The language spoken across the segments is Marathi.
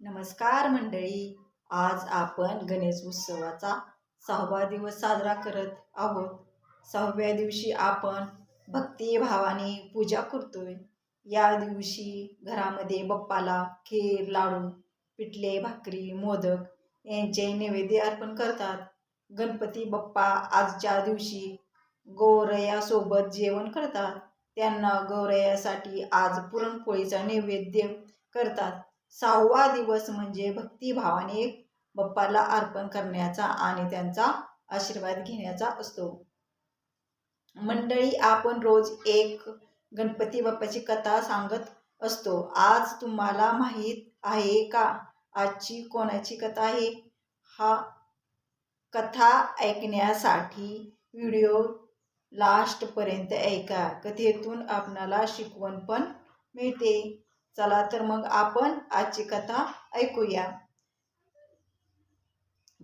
नमस्कार मंडळी. आज आपण गणेश उत्सवाचा सहावा दिवस साजरा करत आहोत. सहाव्या दिवशी आपण भक्तिभावाने पूजा करतोय. या दिवशी घरामध्ये बप्पाला खीर लाडू पिठले भाकरी मोदक यांचे नैवेद्य अर्पण करतात. गणपती बाप्पा आजच्या दिवशी गौरयासोबत जेवण करतात. त्यांना गौरयासाठी आज पुरणपोळीचा नैवेद्य करतात. सहावा दिवस म्हणजे भक्तिभावाने बाप्पाला अर्पण करण्याचा आणि त्यांचा आशीर्वाद घेण्याचा असतो. मंडळी आपण रोज एक गणपती बाप्पाची कथा सांगत असतो. आज तुम्हाला माहीत आहे का? आजची कोणाची कथा आहे? हा कथा ऐकण्यासाठी व्हिडिओ लास्टपर्यंत ऐका. कथेतून आपणाला शिकवण पण मिळते. चला तर मग आपण आजची कथा ऐकूया.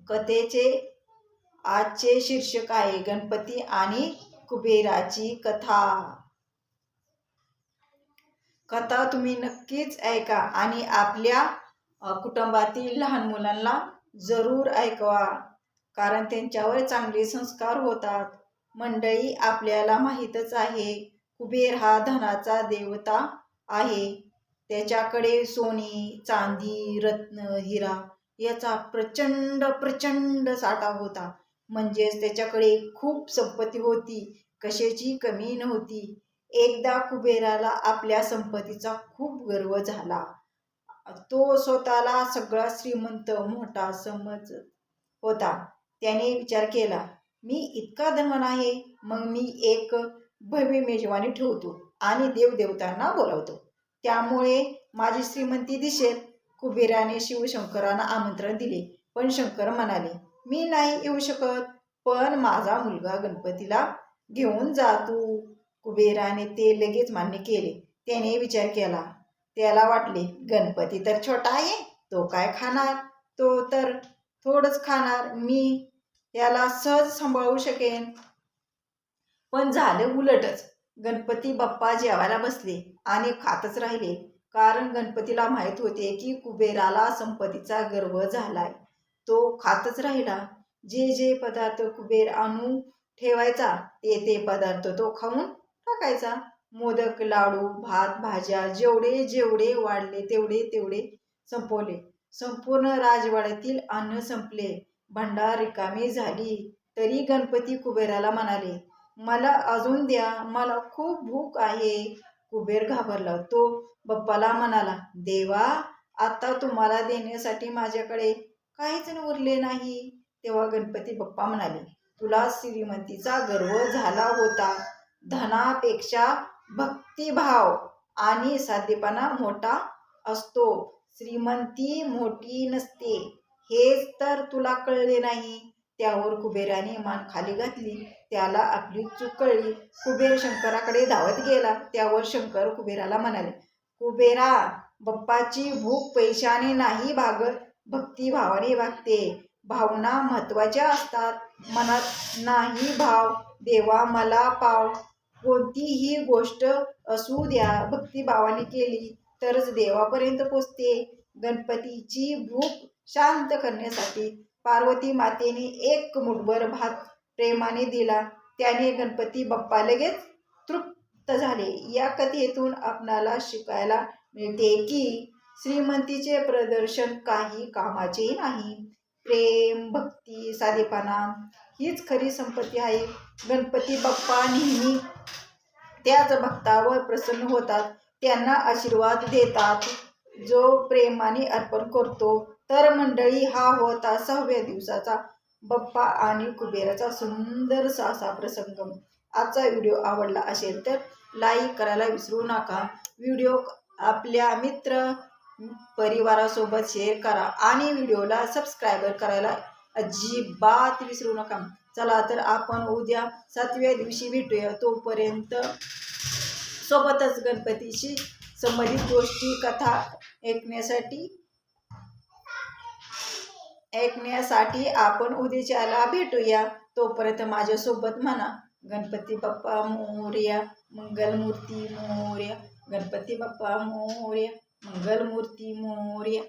कथेचे आजचे शीर्षक आहे गणपती आणि कुबेराची कथा. कथा तुम्ही नक्कीच ऐका आणि आपल्या कुटुंबातील लहान मुलांना जरूर ऐकवा कारण त्यांच्यावर चांगले संस्कार होतात. मंडळी आपल्याला माहीतच आहे कुबेर हा धनाचा देवता आहे. त्याच्याकडे सोने चांदी रत्न हिरा याचा प्रचंड प्रचंड साठा होता. म्हणजेच त्याच्याकडे खूप संपत्ती होती. कशाची? कमी नव्हती. एकदा कुबेराला आपल्या संपत्तीचा खूप गर्व झाला. तो स्वतःला सगळा श्रीमंत मोठा समज होता. त्याने विचार केला मी इतका धनवान आहे मग मी एक भव्य मेजवानी ठेवतो आणि देवदेवतांना बोलावतो. त्यामुळे माझी श्रीमंती दिसेल कुबेराने शिवशंकरांना आमंत्रण दिले. पण शंकर म्हणाले मी नाही येऊ शकत पण माझा मुलगा गणपतीला घेऊन जा तू. कुबेराने ते लगेच मान्य केले. त्याने विचार केला त्याला वाटले गणपती तर छोटा आहे तो काय खाणार? तो तर थोडंच खाणार मी याला सहज सांभाळू शकेन. पण झालं उलटच. गणपती बाप्पा जेवायला बसले आणि खातच राहिले. कारण गणपतीला माहीत होते की कुबेराला संपत्तीचा गर्व झालाय. तो खातच राहिला. जे जे पदार्थ कुबेर आणून ठेवायचा ते ते पदार्थ तो खाऊन टाकायचा. मोदक लाडू भात भाज्या जेवढे जेवढे वाढले तेवढे तेवढे संपवले. संपूर्ण राजवाड्यातील अन्न संपले. भंडार रिकामी झाली. तरी गणपती कुबेराला म्हणाले मला अजून द्या. मला खूप भूक आहे. कुबेर घाबरला. तो बाप्पाला म्हणाला देवा आता तुम्हाला देण्यासाठी माझ्याकडे काहीच उरले नाही. तेव्हा गणपती बप्पा म्हणाले तुला श्रीमंतीचा गर्व झाला होता. धनापेक्षा भक्तिभाव आणि साधेपणा मोठा असतो. श्रीमंती मोठी नसते. हेच तर तुला कळले नाही. त्यावर कुबेराने मान खाली घातली. त्याला आपली चूक कळली. कुबेर शंकराकडे धावत गेला. त्यावर शंकर कुबेराला म्हणाले कुबेरा बाप्पाची भूक पैशाने नाही भागत भक्तिभावाने भागते भावना महत्त्वाच्या असतात. मनात नाही भाव. देवा मला पाव. कोणतीही गोष्ट असू द्या. भक्तिभावाने केली तरच देवापर्यंत पोचते. गणपतीची भूक शांत करण्यासाठी पार्वती मातेने एक मुठभर भात प्रेमाने दिला. त्याने गणपती बाप्पा लगेच तृप्त झाले. या कथेतून आपणाला शिकायला मिळते की श्रीमंतीचे प्रदर्शन काही कामाचे नाही. प्रेम भक्ती साधेपणा हीच खरी संपत्ती आहे. गणपती बाप्पा नेहमी त्याच भक्तावर प्रसन्न होतात. त्यांना आशीर्वाद देतात. जो प्रेमाने अर्पण करतो तर मंडळी हा होता सहाव्या दिवसाचा बप्पा आणि कुबेराचा सुंदर असा प्रसंग. आजचा व्हिडिओ आवडला असेल तर लाईक करायला विसरू नका. व्हिडिओ आपल्या मित्र परिवारासोबत शेअर करा आणि व्हिडिओला सबस्क्रायबर करायला अजिबात विसरू नका. चला तर आपण उद्या सातव्या दिवशी भेटूया. तोपर्यंत सोबतच गणपतीशी संबंधित गोष्टी कथा ऐकण्यासाठी ऐकण्यासाठी आपण उद्याच्याला भेटूया. तोपर्यंत माझ्यासोबत म्हणा गणपती बाप्पा मोर्या मंगलमूर्ती मोर्या गणपती बाप्पा मोर्या मंगलमूर्ती मोर्या.